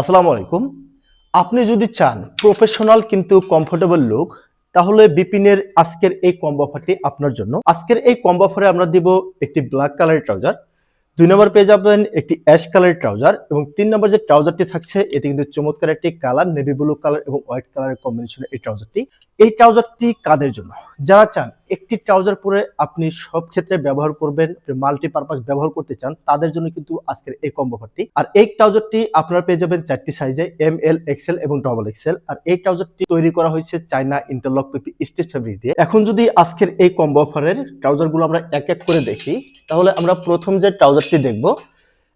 আসসালামু আলাইকুম। আপনি যদি চান প্রফেশনাল কিন্তু কমফোর্টেবল লুক তাহলে বিপিনের আজকের এই কম্বো অফারটি আপনার জন্য। আজকের এই কম্বো অফারে আমরা দিব একটি ব্ল্যাক কালারের ট্রাউজার দুই নম্বর পেয়ে যাবেন একটি অ্যাশ কালারের ট্রাউজার এবং তিন নম্বর যে ট্রাউজারটি থাকছে, এটি কিন্তু চমৎকার একটি কালার নেভি ব্লু কালার এবং হোয়াইট কালারের কম্বিনেশনের এই ট্রাউজারটি এই ট্রাউজারটি কাদের জন্য? যারা চান, একটি ট্রাউজার পরে আপনি সব ক্ষেত্রে ব্যবহার করবেন মাল্টিপারপাস ব্যবহার করতে চান, তাদের জন্য কিন্তু আজকের এই কম্বো অফারটি আর এই ট্রাউজারটি আপনারা পেয়ে যাবেন চারটি সাইজে এম এল এক্সেল এবং ডবল এক্সেল আর এই ট্রাউজারটি তৈরি করা হয়েছে China interlock PP stitch fabric দিয়ে। এখন যদি আজকের এই কম্বো অফারের ট্রাউজারগুলো আমরা এক এক করে দেখি, তাহলে আমরা প্রথম যে ট্রাউজারটি দেখব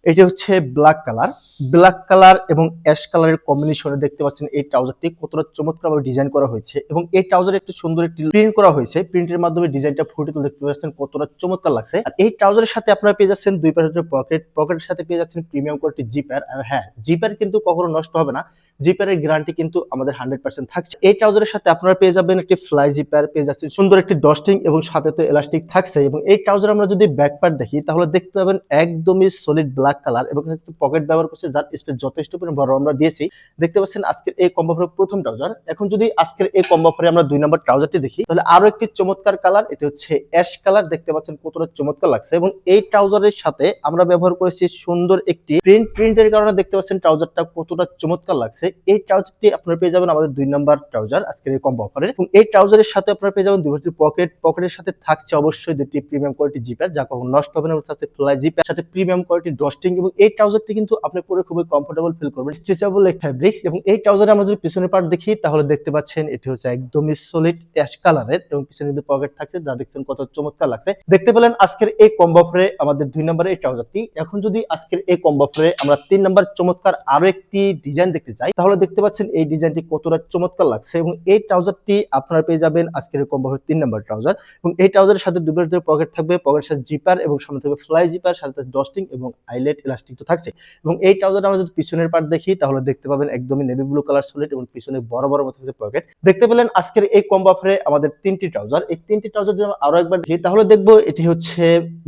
এটি হচ্ছে ব্ল্যাক কালার ব্ল্যাক কালার এবং অ্যাশ কালারের কম্বিনেশনে দেখতে পাচ্ছেন এই ট্রাউজারটি কতটা চমৎকারভাবে ডিজাইন করা হয়েছে এবং এই ট্রাউজারে একটি সুন্দর একটি প্রিন্ট করা হয়েছে। প্রিন্টের মাধ্যমে ডিজাইনটা ফুটে তো দেখতে পাচ্ছেন কতটা চমৎকার লাগছে। আর এই ট্রাউজারের সাথে আপনারা পেয়ে যাচ্ছেন দুই পাশের পকেট পকেটের সাথে পেয়ে যাচ্ছেন প্রিমিয়াম কোয়ালিটি জিপার আর হ্যাঁ জিপার কিন্তু কখনো নষ্ট হবে না। জিপারের গ্যারান্টি কিন্তু আমাদের হান্ড্রেড পার্সেন্ট থাকছে। এই ট্রাউজারের সাথে আপনারা পেয়ে যাবেন একটি ফ্লাই জিপার পেয়ে যাচ্ছেন সুন্দর একটি ডস্টিং এবং সাথে তো এলাস্টিক থাকছে এবং এই ট্রাউজার আমরা যদি ব্যাক পার্ট দেখি, তাহলে দেখতে পাবেন একদমই সলিড ব্ল্যাক কালার এবং পকেট ব্যবহার করছে যার স্পেস যথেষ্ট পরিমাণ বড় আমরা দিয়েছি। দেখতে পাচ্ছেন আজকের এই কম্বো প্রথম ট্রাউজার এখন যদি আজকের এই কম্বো আমরা দুই নম্বর ট্রাউজারটি দেখি, তাহলে আরও একটি চমৎকার কালার এটি হচ্ছে অ্যাশ কালার দেখতে পাচ্ছেন কতটা চমৎকার লাগছে এবং এই ট্রাউজারের সাথে আমরা ব্যবহার করেছি সুন্দর একটি প্রিন্ট প্রিন্টের কারণে দেখতে পাচ্ছেন ট্রাউজারটা কতটা চমৎকার লাগছে। এই ট্রাউজারটি আপনারা পেয়ে যাবেন আমাদের দুই নম্বর ট্রাউজার আজকের এই কম্বো অফারে এবং এই ট্রাউজারের সাথে আপনারা পেয়ে যাবেন দুটি পকেট পকেটের সাথে থাকছে অবশ্যই দুটি প্রিমিয়াম কোয়ালিটি জিপার যা কখন নষ্ট হবে না সাথে ফ্লাই জিপার সাথে প্রিমিয়াম কোয়ালিটি ডস্টিং এবং এই ট্রাউজারটি কিন্তু আপনি পরে খুবই কমফোর্টেবল ফিল করবেন। স্ট্রেচেবল এক ফ্যাব্রিক্স এবং এই ট্রাউজারে আমরা যদি পিছনের পার্ট দেখি, তাহলে দেখতে পাচ্ছেন এটি হচ্ছে একদমই সলিড অ্যাশ কালারের এবং পিছনে কিন্তু পকেট থাকছে, যা দেখছেন কত চমৎকার লাগছে। দেখতে পেলেন আজকের এই কম্বো অফারে আমাদের দুই নম্বরের এই ট্রাউজারটি এখন যদি আজকের এই কম্বো অফারে আমরা তিন নম্বর চমৎকার আরও একটি ডিজাইন দেখতে চাই তাহলে দেখতে পাচ্ছেন এই ডিজাইনটি কতটা চমৎকার লাগছে এবং এই ট্রাউজারটি আপনারা পেয়ে যাবেন আজকের এই কম্বো অফারে তিন নম্বর ট্রাউজার এবং এই ট্রাউজারের সাথে দুবার দুটো পকেট থাকবে, পকেটের সাথে জিপার এবং সামনে থাকবে ফ্লাই জিপার, সাথে ডস্টিং এবং আইলেট ইলাস্টিক তো থাকছে এবং এই ট্রাউজার আমরা যদি পিছনের পার্ট দেখি, তাহলে দেখতে পাবেন একদমই নেভি ব্লু কালার সলিড এবং পিছনে বড় বড় মতো হচ্ছে পকেট। দেখতে পেলেন আজকের এই কম্বো অফারে আমাদের তিনটি ট্রাউজার। এই তিনটি ট্রাউজার যদি আমরা আরও একবার দেখি, তাহলে দেখব এটি হচ্ছে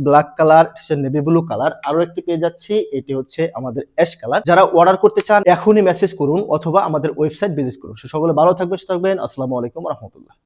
ব্ল্যাক কালার হচ্ছে নেভি ব্লু কালার আরও একটি পেয়ে যাচ্ছি, এটি হচ্ছে আমাদের অ্যাশ কালার যারা অর্ডার করতে চান, এখনই মেসেজ করুন। অথবা আমাদের ওয়েবসাইট ভিজিট করুন। সকলে ভালো থাকবেন থাকবেন। আসসালামু আলাইকুম রহমতুল্লাহ।